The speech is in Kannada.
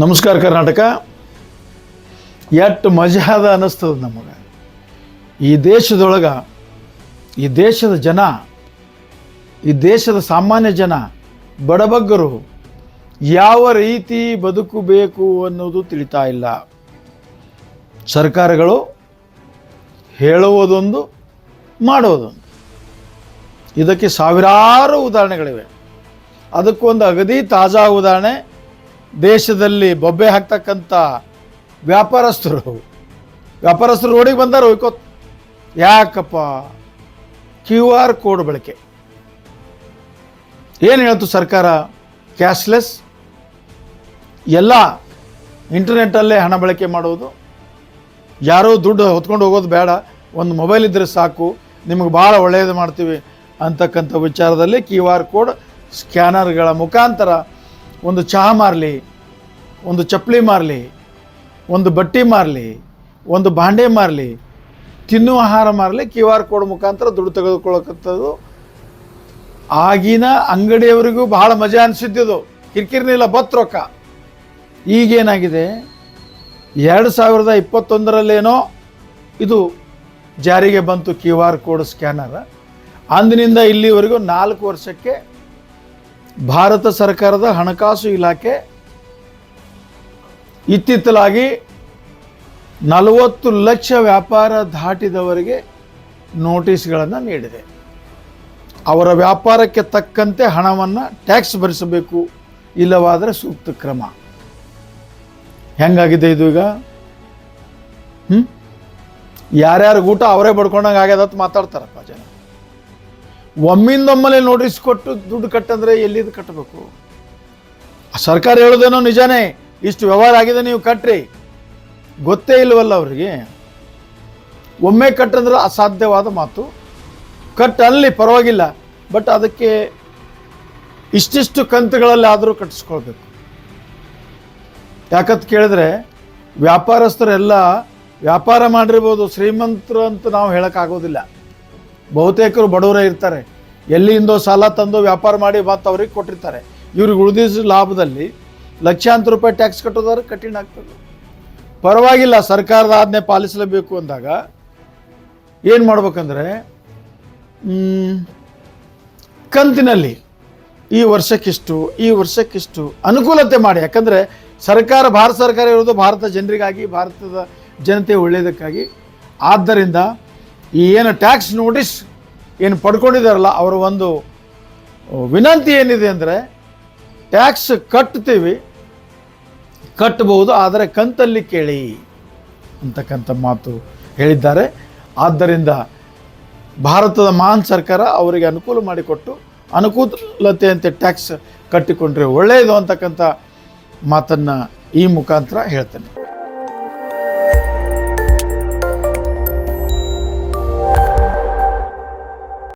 ನಮಸ್ಕಾರ ಕರ್ನಾಟಕ. ಎಷ್ಟು ಮಜಾದ ಅನ್ನಿಸ್ತದ ನಮಗೆ. ಈ ದೇಶದೊಳಗೆ, ಈ ದೇಶದ ಜನ, ಈ ದೇಶದ ಸಾಮಾನ್ಯ ಜನ ಬಡಬಗ್ಗರು ಯಾವ ರೀತಿ ಬದುಕಬೇಕು ಅನ್ನೋದು ತಿಳಿತಾ ಇಲ್ಲ. ಸರ್ಕಾರಗಳು ಹೇಳುವುದೊಂದು ಮಾಡೋದೊಂದು ಇದಕ್ಕೆ ಸಾವಿರಾರು ಉದಾಹರಣೆಗಳಿವೆ. ಅದಕ್ಕೊಂದು ಅಗದಿ ತಾಜಾ ಉದಾಹರಣೆ ದೇಶದಲ್ಲಿ ಬೊಬ್ಬೆ ಹಾಕ್ತಕ್ಕಂಥ ವ್ಯಾಪಾರಸ್ಥರು. ವ್ಯಾಪಾರಸ್ಥರು ರೋಡಿಗೆ ಬಂದಾರ ಹೋಯ್ಕೋ ಯಾಕಪ್ಪ? ಕ್ಯೂ ಆರ್ ಕೋಡ್ ಬಳಕೆ. ಏನು ಹೇಳ್ತು ಸರ್ಕಾರ? ಕ್ಯಾಶ್ಲೆಸ್? ಎಲ್ಲ ಇಂಟರ್ನೆಟ್ಟಲ್ಲೇ ಹಣ ಬಳಕೆ ಮಾಡೋದು. ಯಾರೋ ದುಡ್ಡು ಹೊತ್ಕೊಂಡು ಹೋಗೋದು ಬೇಡ. ಒಂದು ಮೊಬೈಲ್ ಇದ್ದರೆ ಸಾಕು. ನಿಮಗೆ ಭಾಳ ಒಳ್ಳೆಯದು ಮಾಡ್ತೀವಿ ಅಂತಕ್ಕಂಥ ವಿಚಾರದಲ್ಲಿ ಕ್ಯೂ ಆರ್ ಕೋಡ್ ಸ್ಕ್ಯಾನರ್ಗಳ ಮುಖಾಂತರ ಒಂದು ಚಹಾ ಮಾರಲಿ, ಒಂದು ಚಪ್ಪಲಿ ಮಾರಲಿ, ಒಂದು ಬಟ್ಟೆ ಮಾರಲಿ, ಒಂದು ಬಾಂಡೆ ಮಾರಲಿ, ತಿನ್ನುವ ಆಹಾರ ಮಾರಲಿ, ಕ್ಯೂ ಆರ್ ಕೋಡ್ ಮುಖಾಂತರ ದುಡ್ಡು ತೆಗೆದುಕೊಳ್ಳಕ್ಕಂಥದ್ದು ಆಗಿನ ಅಂಗಡಿಯವರಿಗೂ ಬಹಳ ಮಜಾ ಅನಿಸಿದ್ದು ಕಿರಿಕಿರಿನಿಲ್ಲ ಬತ್ ರೊಕ್ಕ. ಈಗೇನಾಗಿದೆ? ಎರಡು ಸಾವಿರದ ಇಪ್ಪತ್ತೊಂದರಲ್ಲೇನೋ ಇದು ಜಾರಿಗೆ ಬಂತು ಕ್ಯೂ ಆರ್ ಕೋಡ್ ಸ್ಕ್ಯಾನರ್. ಅಂದಿನಿಂದ ಇಲ್ಲಿವರೆಗೂ ನಾಲ್ಕು ವರ್ಷಕ್ಕೆ ಭಾರತ ಸರ್ಕಾರದ ಹಣಕಾಸು ಇಲಾಖೆ ಇತ್ತಿತ್ತಲಾಗಿ ನಲವತ್ತು ಲಕ್ಷ ವ್ಯಾಪಾರ ದಾಟಿದವರಿಗೆ ನೋಟಿಸ್ಗಳನ್ನು ನೀಡಿದೆ. ಅವರ ವ್ಯಾಪಾರಕ್ಕೆ ತಕ್ಕಂತೆ ಹಣವನ್ನು ಟ್ಯಾಕ್ಸ್ ಭರಿಸಬೇಕು ಇಲ್ಲವಾದರೆ ಸೂಕ್ತ ಕ್ರಮ. ಹೆಂಗಾಗಿದೆ ಇದು ಈಗ? ಹ್ಞೂ ಯಾರ್ಯಾರು ಊಟ ಅವರೇ ಬಡ್ಕೊಂಡಂಗೆ ಆಗ್ಯದ ಮಾತಾಡ್ತಾರಪ್ಪ ಜನ. ಒಮ್ಮಿಂದೊಮ್ಮಲೆ ನೋಟಿಸ್ ಕೊಟ್ಟು ದುಡ್ಡು ಕಟ್ಟಂದ್ರೆ ಎಲ್ಲಿದ್ದು ಕಟ್ಟಬೇಕು? ಸರ್ಕಾರ ಹೇಳೋದೇನೋ ನಿಜಾನೇ ಇಷ್ಟು ವ್ಯವಹಾರ ಆಗಿದೆ ನೀವು ಕಟ್ಟ್ರಿ ಗೊತ್ತೇ ಇಲ್ಲವಲ್ಲ ಅವರಿಗೆ. ಒಮ್ಮೆ ಕಟ್ಟಂದ್ರೆ ಅಸಾಧ್ಯವಾದ ಮಾತು. ಕಟ್ ಅಲ್ಲಿ ಪರವಾಗಿಲ್ಲ ಬಟ್ ಅದಕ್ಕೆ ಇಷ್ಟಿಷ್ಟು ಕಂತುಗಳಲ್ಲಿ ಆದರೂ ಕಟ್ಟಿಸ್ಕೊಳ್ಬೇಕು. ಯಾಕಂತ ಕೇಳಿದ್ರೆ ವ್ಯಾಪಾರಸ್ಥರೆಲ್ಲ ವ್ಯಾಪಾರ ಮಾಡಿರ್ಬೋದು, ಶ್ರೀಮಂತರು ಅಂತ ನಾವು ಹೇಳೋಕ್ಕಾಗೋದಿಲ್ಲ. ಬಹುತೇಕರು ಬಡವರೇ ಇರ್ತಾರೆ. ಎಲ್ಲಿಂದೋ ಸಾಲ ತಂದು ವ್ಯಾಪಾರ ಮಾಡಿ ಬಾತ್ ಅವ್ರಿಗೆ ಕೊಟ್ಟಿರ್ತಾರೆ. ಇವ್ರಿಗೆ ಉಳಿದಿದ್ದ ಲಾಭದಲ್ಲಿ ಲಕ್ಷಾಂತರ ರೂಪಾಯಿ ಟ್ಯಾಕ್ಸ್ ಕಟ್ಟೋದಾದ್ರೆ ಕಠಿಣ ಆಗ್ತದೆ. ಪರವಾಗಿಲ್ಲ, ಸರ್ಕಾರದ ಆಜ್ಞೆ ಪಾಲಿಸಲೇಬೇಕು ಅಂದಾಗ ಏನು ಮಾಡ್ಬೇಕಂದ್ರೆ ಕಂತಿನಲ್ಲಿ ಈ ವರ್ಷಕ್ಕಿಷ್ಟು ಈ ವರ್ಷಕ್ಕಿಷ್ಟು ಅನುಕೂಲತೆ ಮಾಡಿ. ಯಾಕಂದರೆ ಸರ್ಕಾರ, ಭಾರತ ಸರ್ಕಾರ ಇರೋದು ಭಾರತ ಜನರಿಗಾಗಿ, ಭಾರತದ ಜನತೆ ಒಳ್ಳೆಯದಕ್ಕಾಗಿ ಆದ್ದರಿಂದ ಈ ಏನು ಟ್ಯಾಕ್ಸ್ ನೋಟಿಸ್ ಏನು ಪಡ್ಕೊಂಡಿದ್ದಾರಲ್ಲ, ಅವರ ಒಂದು ವಿನಂತಿ ಏನಿದೆ ಅಂದರೆ ಟ್ಯಾಕ್ಸ್ ಕಟ್ತೀವಿ ಕಟ್ಟಬಹುದು ಆದರೆ ಕಂತಲ್ಲಿ ಕೇಳಿ ಅಂತಕ್ಕಂಥ ಮಾತು ಹೇಳಿದ್ದಾರೆ. ಆದ್ದರಿಂದ ಭಾರತದ ಮಹಾನ್ ಸರ್ಕಾರ ಅವರಿಗೆ ಅನುಕೂಲ ಮಾಡಿಕೊಟ್ಟು, ಅನುಕೂಲತೆಯಂತೆ ಟ್ಯಾಕ್ಸ್ ಕಟ್ಟಿಕೊಂಡ್ರೆ ಒಳ್ಳೆಯದು ಅಂತಕ್ಕಂಥ ಮಾತನ್ನು ಈ ಮುಖಾಂತರ ಹೇಳ್ತೇನೆ.